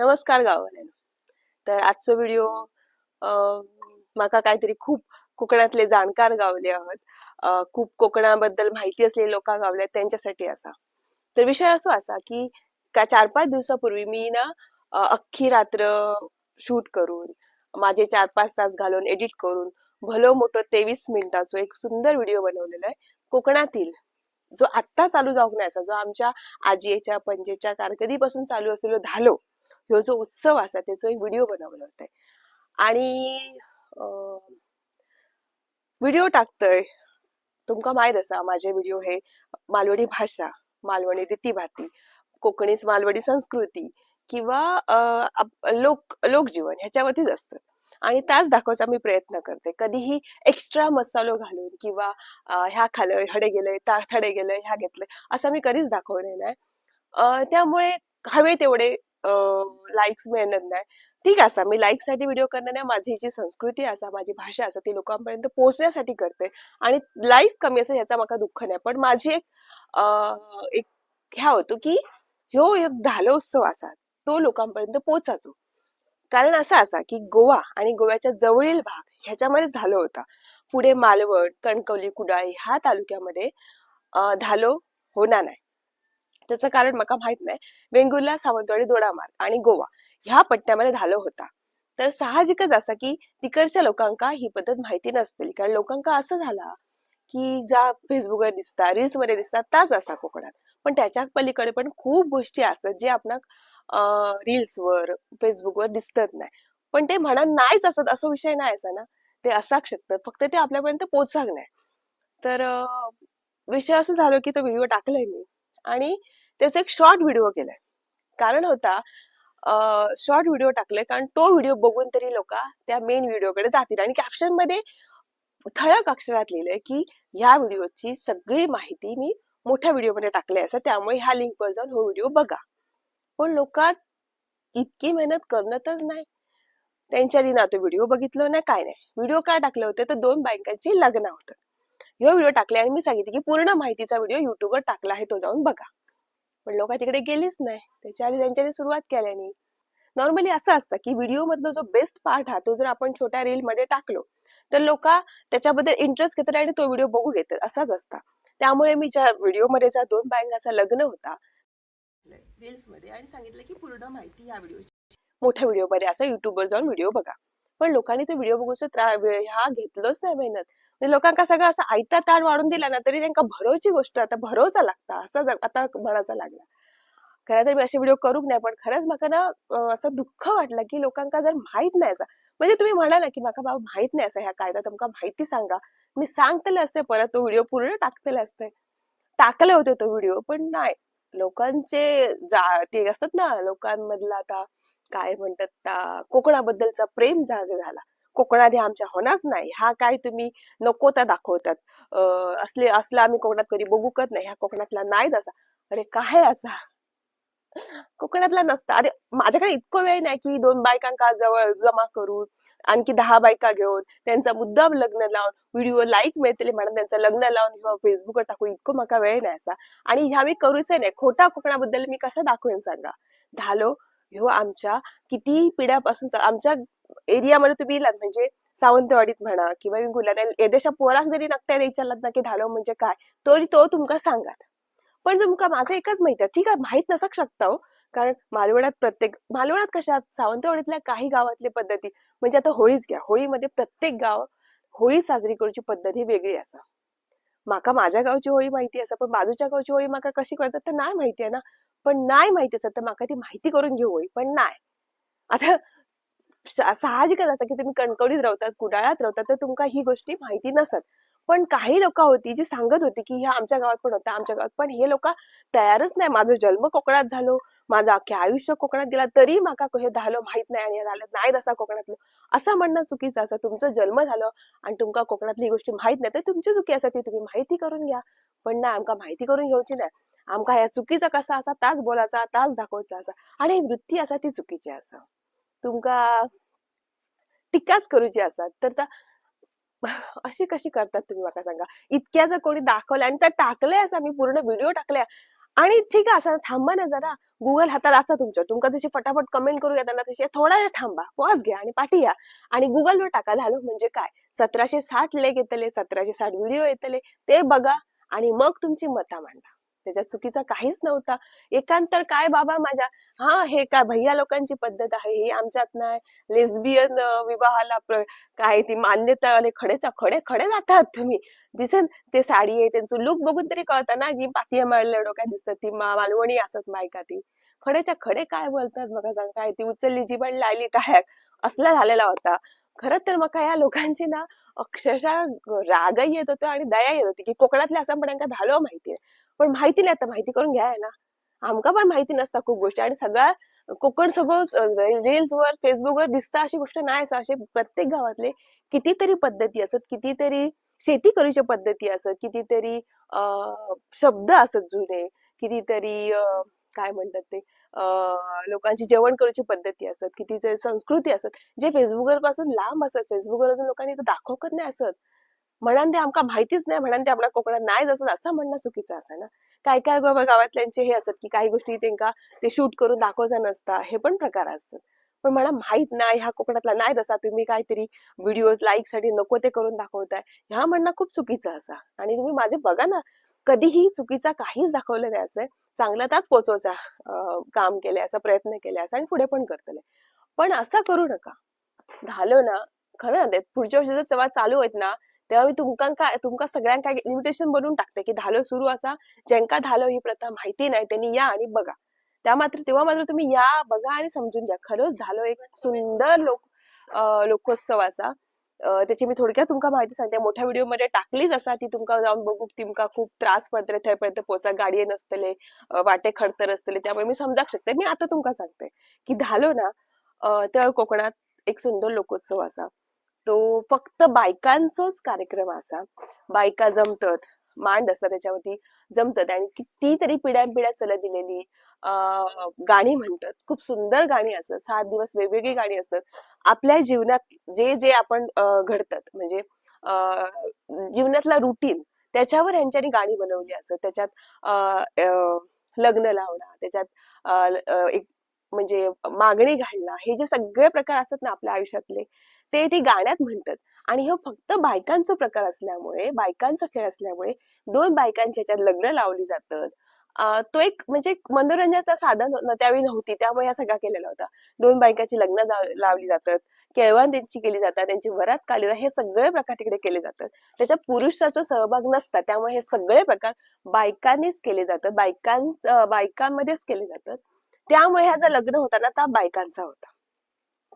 नमस्कार गांववाल्यानो तर आजचो व्हिडिओ म्हाका काहीतरी खूप कोकणातले जाणकार गावले आहात. खूप कोकणाबद्दल माहिती असलेले लोक गावले त्यांच्यासाठी असा. तर विषय असो असा की का चार पाच दिवसापूर्वी मी ना अख्खी रात्र शूट करून माझे चार पाच तास घालून एडिट करून भलो मोठं तेवीस मिनिटाचा एक सुंदर व्हिडिओ बनवलेला आहे कोकणातील. जो आत्ता चालू जाऊक नाही असा जो आमच्या आजीच्या पंजेच्या कारकिर्दीपासून चालू असलेलो धालो ह्यो जो उत्सव असा त्याचो एक व्हिडिओ बनवलो होता. आणि व्हिडिओ टाकतय. तुमका माहीत असा माझे व्हिडिओ हे मालवणी भाषा मालवणी रीतीभाती कोकणीच मालवणी संस्कृती किंवा लोक लोकजीवन ह्याच्यावरतीच असतं. आणि त्याच दाखवायचा मी प्रयत्न करते. कधीही एक्स्ट्रा मसालो घालून किंवा ह्या खालं हडे गेलंय ता थडे गेलंय ह्या घेतलंय असं मी कधीच दाखवलेलं नाही. त्यामुळे हवे तेवढे लाईक्स मिळणार नाही. ठीक असा मी लाईकसाठी व्हिडिओ करणार नाही. माझी जी संस्कृती असा माझी भाषा असा ती लोकांपर्यंत पोहोचण्यासाठी करते. आणि लाईक कमी असेल ह्याचा मला दुःख नाही. पण माझी एक एक ह्या होतो की ह्यो एक धालो उत्सव असा तो लोकांपर्यंत पोचायचो कारण असा असा की गोवा आणि गोव्याच्या जवळील भाग ह्याच्यामध्ये झालो होता. पुढे मालवण कणकवली कुडाळी ह्या तालुक्यामध्ये धालो होणार नाही. त्याचं कारण मला माहीत नाही. वेंगुर्ला सावंतवाडी दोडामार्ग आणि गोवा ह्या पट्ट्यामध्ये झालो होता. तर साहजिकच असा की तिकडच्या लोकांका ही पद्धत माहिती नसतील कारण लोकांका असं झाला की ज्या फेसबुकवर दिसतात रील्समध्ये दिसतात त्याच असा कोकणात. पण त्याच्या पलीकडे पण खूप गोष्टी असतात जे आपण रील्सवर फेसबुकवर दिसतच नाही. पण ते म्हणा नाहीच असत असं विषय नाही असा ना. ते असाक शकतात फक्त ते आपल्यापर्यंत पोचाक नाही. तर विषय असं झालो की तो व्हिडिओ टाकलाय मी. आणि त्याचा एक शॉर्ट व्हिडिओ केलाय. कारण होता शॉर्ट व्हिडिओ टाकले कारण तो व्हिडिओ बघून तरी लोक त्या मेन व्हिडिओकडे जातील. आणि कॅप्शनमध्ये ठळक अक्षरात लिहिलंय की ह्या व्हिडिओची सगळी माहिती मी मोठ्या व्हिडिओमध्ये टाकले असं. त्यामुळे ह्या लिंक वर जाऊन हो व्हिडिओ बघा. पण लोकात इतकी मेहनत करणतच नाही. त्यांच्या ना तो व्हिडिओ बघितलं नाही काय नाही. व्हिडिओ काय टाकले होते? तर दोन बायकांची लग्न होतं. ह्यो व्हिडिओ टाकले आणि मी सांगितले की पूर्ण माहितीचा व्हिडिओ युट्यूबवर टाकला आहे तो जाऊन बघा. पण लोक तिकडे गेलीच नाही. त्याच्या आधी त्यांच्यानी सुरुवात केल्याने. नॉर्मली असं असतं की व्हिडिओ मधला जो बेस्ट पार्ट हा तो जर आपण छोट्या रील मध्ये टाकलो तर लोक त्याच्याबद्दल इंटरेस्ट घेतात आणि तो व्हिडिओ बघू घेतात. असाच असता. त्यामुळे मी ज्या व्हिडिओमध्ये ज्या दोन बायकांचा लग्न होता रील्समध्ये आणि सांगितलं की पूर्ण माहिती या व्हिडिओची मोठ्या व्हिडिओमध्ये असं युट्यूबवर जाऊन व्हिडिओ बघा. पण लोकांनी ते व्हिडिओ बघून हा घेतलंच नाही मेहनत. लोकांका सगळं असं आयता ताण वाढून दिला ना तरी त्यांना भरवची गोष्ट आता भरोसा लागता असं आता म्हणायचा लागला. खरं तर मी असे व्हिडिओ करूक नाही पण खरंच म्हाका ना असं दुःख वाटलं की लोकांका जर माहीत नाही असं म्हणजे तुम्ही म्हणा ना की माका बाबा माहीत नाही असं ह्या कायदा तुमका माहिती सांगा. मी सांगतले असते परत तो व्हिडिओ पूर्ण टाकतले असते. टाकले होते तो व्हिडिओ पण नाही. लोकांचे जा ते असतात ना लोकांमधला आता काय म्हणतात कोकणाबद्दलचा प्रेम जाग झाला. कोकणात हे आमच्या होणारच नाही. हा काय तुम्ही नको त्या दाखवतात. असले असला आम्ही कोकणात कधी बघूकत नाही. हा कोकणातला नाहीच असा. अरे काय असा? कोकणातला नसता. अरे माझ्याकडे इतकं वेळ नाही की दोन बायकांका जवळ जमा करून आणखी दहा बायका घेऊन त्यांचा मुद्दाम लग्न लावून व्हिडिओ लाईक मिळतले म्हणून त्यांचं लग्न लावून किंवा फेसबुकवर टाकू इतकं माका वेळ नाही असा. आणि ह्या मी करूच नाही. खोटा कोकणाबद्दल मी कसं दाखवेन सांगा? धालो ह्यो आमच्या किती पिढ्यापासून आमच्या एरियामध्ये तुम्ही म्हणजे सावंतवाडीत म्हणा किंवा गुलाने एदेशा पोराक जरी नकट्या विचारलात ना की धालो म्हणजे काय तरी तो तुमका सांगात. पण तुमका माझं एकच माहिती आहे ठीक आहे माहीत नसक शकता हो. कारण मालवणात प्रत्येक मालवणात कशात सावंतवाडीतल्या काही गावातले पद्धती म्हणजे आता होळीच घ्या होळीमध्ये प्रत्येक गाव होळी साजरी करूची पद्धत ही वेगळी असा. माका माझ्या गावची होळी माहिती असा पण बाजूच्या गावची होळी माका कशी करतात तर नाही माहिती आहे ना. पण नाही माहिती असत तर माका ती माहिती करून घेऊ होळी पण नाही. आता साहजिकच असं की तुम्ही कणकवलीत राहतात कुडाळात राहतात तर तुमका ही गोष्टी माहिती नसत पण काही लोक होती जी सांगत होती की ह्या आमच्या गावात पण होता आमच्या गावात पण हे लोक तयारच नाही. माझा जन्म कोकणात झालो माझं अख्खे आयुष्य कोकणात गेला तरी माका हे झालं माहीत नाही आणि झालं नाही असा कोकणातलं. असं म्हणणं चुकीचं असं तुमचं जन्म झालं आणि तुमका कोकणातली गोष्टी माहीत नाही तर तुमची चुकी असा ती तुम्ही माहिती करून घ्या. पण ना आमका माहिती करून घेऊची नाही. आमका ह्या चुकीचा कसा असा ताच बोलायचा तास दाखवायचा असा आणि ही वृत्ती असा ती चुकीची असा. तुमका टिकाच करूची असा. तर अशी कशी करतात तुम्ही मला सांगा? इतक्या जर कोणी दाखवलं आणि त्या टाकलंय असं मी पूर्ण व्हिडिओ टाकल्या. आणि ठीक आहे असं थांबा ना जरा. गुगल हातात असा तुमच्या तुमका जशी फटाफट कमेंट करू येताना तशी थोडा वेळ थांबा. पॉज घ्या आणि पाठी या. आणि गुगलवर टाका. झालं म्हणजे काय? सतराशे साठ लेख येतले सतराशे साठ व्हिडिओ येतले. ते बघा आणि मग तुमची मता मांडा. त्याच्यात चुकीचा काहीच नव्हता. एकांतर काय बाबा माझ्या हा हे काय भैया लोकांची पद्धत आहे ही आमच्यात नाही. लेस्बियन विवाहाला काय ती मान्यता आले खडेच्या खडे खडे जातात तुम्ही. दिसन ते साडी आहे त्यांचं लुक बघून तरी कळतं ना की पातिया मारल्या डोक्यात दिसतात ती मालवणी असत बायका ती. खडेच्या खडे काय बोलतात बघा सांग काय ती उचलली जी पण लायली टाळ्याक असला झालेला होता. खरं तर मग या लोकांची ना अक्षरशः रागही येत होतो आणि दया येत होती की कोकणातल्या असं पण त्यांना झालं पण माहिती नाही आता माहिती करून घ्याय ना आमका पण माहिती नसता खूप गोष्टी आणि सगळ्या कोकण सपोज रील्स वर फेसबुकवर दिसता अशी गोष्ट नाही असं असे प्रत्येक गावातले कितीतरी पद्धती असत कितीतरी शेती करूच्या पद्धती असत कितीतरी शब्द असत जुने कितीतरी काय म्हणतात ते अ लोकांची जेवण करूची पद्धती असत कितीतरी संस्कृती असत जे फेसबुकवर पासून लांब असत फेसबुकवर अजून लोकांनी दाखवत नाही असत. म्हणान ते आमका माहितीच नाही म्हणान ते आपल्या कोकणात नाही असत असं म्हणणं चुकीचं असं ना. काय काय बाबा गावातल्यांचे हे असतात की काही गोष्टी त्यांका ते शूट करून दाखवचा नसता हे पण प्रकार असतात. पण मला माहीत नाही ह्या कोकणातला नाही तसा तुम्ही काहीतरी व्हिडिओ लाईकसाठी नको ते करून दाखवताय. ह्या म्हणणं खूप चुकीचं असा. आणि तुम्ही माझे बघा ना कधीही चुकीचा काहीच दाखवलं नाही असं चांगला ताच पोचवायचा काम केले असा प्रयत्न केले असा आणि पुढे पण करतले पण असं करू नका. झालं ना खरं पुढच्या वर्षी जर जेव्हा चालू आहेत ना तेव्हा मी तुमका काय तुमका सगळ्यांका इन्व्हिटेशन बनवून टाकते की धालो सुरू असा. ज्यांका धालो ही प्रथा माहिती नाही त्यांनी या आणि बघा. त्या मात्र तेव्हा मात्र तुम्ही या बघा आणि समजून घ्या. खरंच धालो एक सुंदर लोक लोकोत्सव असा. त्याची मी थोडक्यात तुमका माहिती सांगते. मोठ्या व्हिडिओमध्ये टाकलीच असा ती तुमका जाऊन बघू तुमका खूप त्रास पडतले थंयपर्यंत पोचा गाडये नसतले वाटे खडतर असतले त्यामुळे मी समजाक शकते. मी आता तुमका सांगते की झालो ना तेव्हा कोकणात एक सुंदर लोकोत्सव असा. तो फक्त बायकांचोच कार्यक्रम असा. बायका जमतात मांड असतात त्याच्यावरती जमतात आणि कितीतरी पिढ्यान पिढ्या चलत दिलेली. अं, गाणी म्हणतात खूप सुंदर गाणी असतात सात दिवस वेगवेगळी गाणी असतात. आपल्या जीवनात जे जे आपण घडतात म्हणजे अं, जीवनातला रुटीन त्याच्यावर यांच्यानी गाणी बनवली असत त्याच्यात अं, अं, लग्न लावणं त्याच्यात एक म्हणजे मागणी घालणं हे जे सगळे प्रकार असतात ना आपल्या आयुष्यातले ते ती गाण्यात म्हणतात. आणि हे फक्त बायकांचा प्रकार असल्यामुळे बायकांचा खेळ असल्यामुळे दोन बायकांच्या ह्याच्यात लग्न लावली जातात. तो एक म्हणजे एक मनोरंजनाचं साधन त्यावेळी नव्हती. त्यामुळे हा सगळा केलेला होता. दोन बायकांची लग्न लावली जातात. केळवण त्यांची केली जातात. त्यांची वरात काढली जातात हे सगळे प्रकार तिकडे केले जातात. त्याच्यात पुरुषाचा सहभाग नसतात त्यामुळे हे सगळे प्रकार बायकांनीच केले जातात. बायकां बायकांमध्येच केले जातात. त्यामुळे ह्याचा लग्न होता ना त्या बायकांचा होता.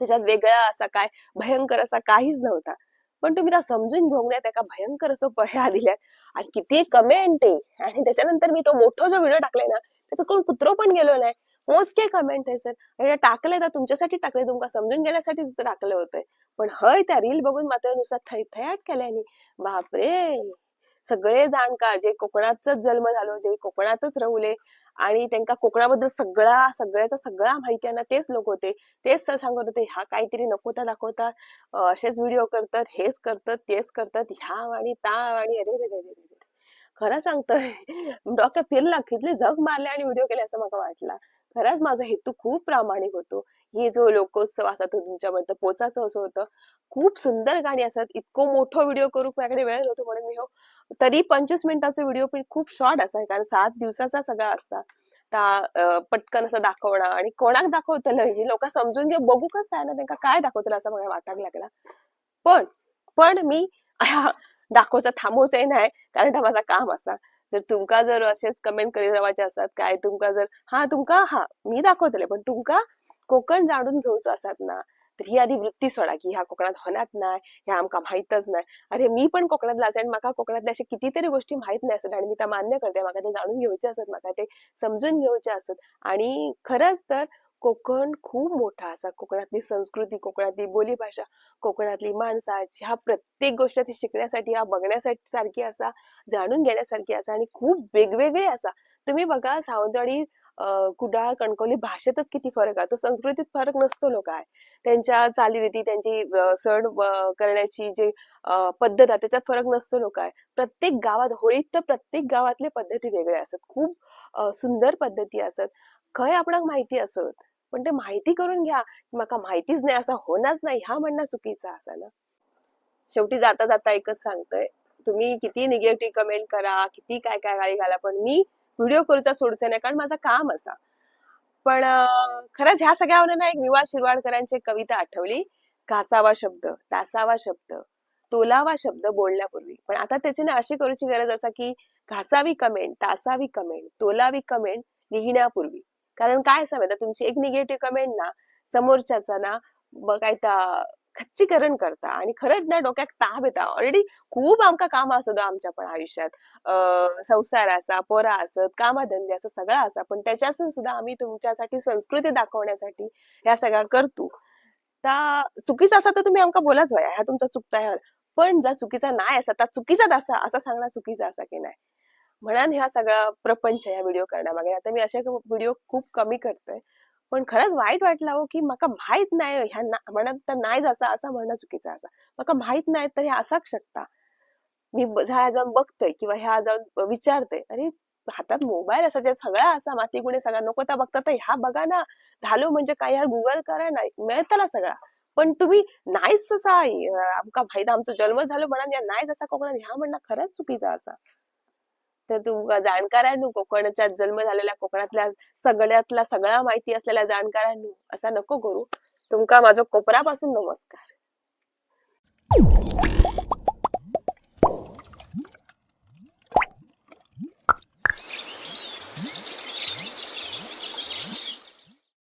त्याच्यात वेगळा असा काय भयंकर असा काहीच नव्हता. पण तुम्ही त्या समजून घेऊन द्या त्या भयंकर असं पह्या दिल्यात. आणि किती कमेंट आहे आणि त्याच्यानंतर मी तो मोठा जो व्हिडिओ टाकलाय ना त्याचा कोण कुत्रो पण गेलो नाही. मोजके कमेंट आहे सर आणि टाकलंय तर तुमच्यासाठी टाकलंय तुमका समजून घेण्यासाठी टाकलं होतंय. पण हय त्या रील बघून मात्र नुसता थैथयाट केल्याने बापरे! सगळे जाणकार जे कोकणातच जन्म झालो जे कोकणातच राहुले आणि त्यांना कोकणाबद्दल सगळा सगळ्याचा सगळा माहिती आहे ना तेच लोक होते. तेच सर सांगत होते ह्या काहीतरी नकोता दाखवता असेच व्हिडिओ करतात हेच करतात तेच करतात. ह्या आणि ता आणि अरे रे रे रे खरं सांगतोय डॉक्टर फिरला किती जग मारले आणि व्हिडिओ केले असं मला वाटला. खरंच माझा हेतू खूप प्रामाणिक होतो. हे जो लोकोत्सव असा तो तुमच्यापर्यंत पोचायचं असं होतं. खूप सुंदर गाणी असतात. इतकं मोठं व्हिडिओ करू माझ्याकडे वेळ नव्हतो म्हणून मी हो तरी पंचवीस मिनिटाचा व्हिडिओ पण खूप शॉर्ट असा कारण सात दिवसाचा सगळा असता. ता पटकन असं दाखवणं आणि कोणाक दाखवतलं हे लोक समजून घे बघू कस आहे ना त्यांना काय दाखवतलं असं मला वाटायला लागला. पण पण मी दाखवचा थांबवचंय नाही कारण हा माझा काम असा. जर तुमका जर असेच कमेंट करीत रावायचे असतात काय तुमका जर हा तुमका हा मी दाखवतले पण तुमका कोकण जाणून घेऊचो असतात ना तर ही आधी वृत्ती सोडा की ह्या कोकणात होणार नाय ह्या आमका माहीतच नाही. अरे मी पण कोकणातला असेल आणि म्हाका कोकणातल्या अशा कितीतरी गोष्टी माहीत नाही असत आणि मी त्या मान्य करते म्हाका ते जाणून घेवचे असत म्हाका ते समजून घेवचे असत. आणि खरंच तर कोकण खूप मोठा असा कोकणातली संस्कृती कोकणातली बोलीभाषा कोकणातली माणसं ह्या प्रत्येक गोष्ट ती शिकण्यासाठी ह्या बघण्यासाठी सारखी असा जाणून घेण्यासारखी असा आणि खूप वेगवेगळे असा. तुम्ही बघा सावंतवाडी कुडाळ कणकवली भाषेतच किती फरक आहे. तो संस्कृतीत फरक नसतो लोक आहे. त्यांच्या चालीरीती त्यांची सण करण्याची जी पद्धत आहे त्याच्यात फरक नसतो लोक आहे. प्रत्येक गावात होळीत तर प्रत्येक गावातले पद्धती वेगळ्या असत. खूप सुंदर पद्धती असत. खंय आपणाक माहिती असत. पण ते माहिती करून घ्या. माका माहितीच नाही असं होणारच नाही. ह्या म्हणणं चुकीचा असा ना. शेवटी जाता जाता एकच सांगतोय. तुम्ही किती निगेटिव्ह कमेंट करा किती काय काय गाळी घाला. पण मी व्हिडिओ करूचा सोडचे नाही कारण माझं काम असा. पण खरंच ह्या सगळ्यावर ना एक विवाह शिरवाडकरांची कविता आठवली. घासावा शब्द तासावा शब्द तोलावा शब्द बोलण्यापूर्वी. पण आता त्याची ना अशी करूची गरज असा की घासावी कमेंट तासावी कमेंट तोलावी कमेंट लिहिण्यापूर्वी. कारण काय असं माहिती तुमची एक निगेटिव्ह कमेंट ना समोरच्याचा ना बघायता खच्चीकरण करता आणि खरंच ना डोक्यात ताप येता. ऑलरेडी खूप आमका काम असत आमच्या पण आयुष्यात. संसार असा पोरा असत कामाधंदे असं सगळं असा. पण त्याच्यातून सुद्धा आम्ही तुमच्यासाठी संस्कृती दाखवण्यासाठी ह्या सगळ्या करतो. ता चुकीचा असा तर तुम्ही आमका बोलाच वया ह्या तुमचा चुकता ह्या. पण जर चुकीचा नाही असा तर चुकीचाच असा असं सांगणं चुकीचा असा की नाही. म्हणून ह्या सगळा प्रपंच ह्या व्हिडिओ करण्यामागे. आता मी असे व्हिडिओ खूप कमी करतोय. पण खरंच वाईट वाटलं हो की मका माहीत नाही हो, ह्या म्हणत तर नाही असा असं म्हणणं चुकीचं असा. माका माहीत नाही तर हे असाक शकता. मी ह्या जाऊन बघतोय किंवा ह्या जाऊन विचारते अरे हातात मोबाईल असा जे सगळा असा माती गुणे सगळा नको त्या बघता तर ह्या बघा ना. झालो म्हणजे काय ह्या गुगल करा नाही मिळतला सगळा. पण तुम्ही नाहीच असा आमका माहीत आमचो जन्म झालो म्हणा या नाहीच असा कोकणात ह्या म्हणणं खरंच चुकीचा असा. तर तुमका जाणकारांनो कोकणच्या जन्म झालेल्या कोकणातल्या सगळ्यातला सगळा माहिती असलेल्या जाणकारांनी असा नको करू. तुमका माझं कोपरापासून नमस्कार.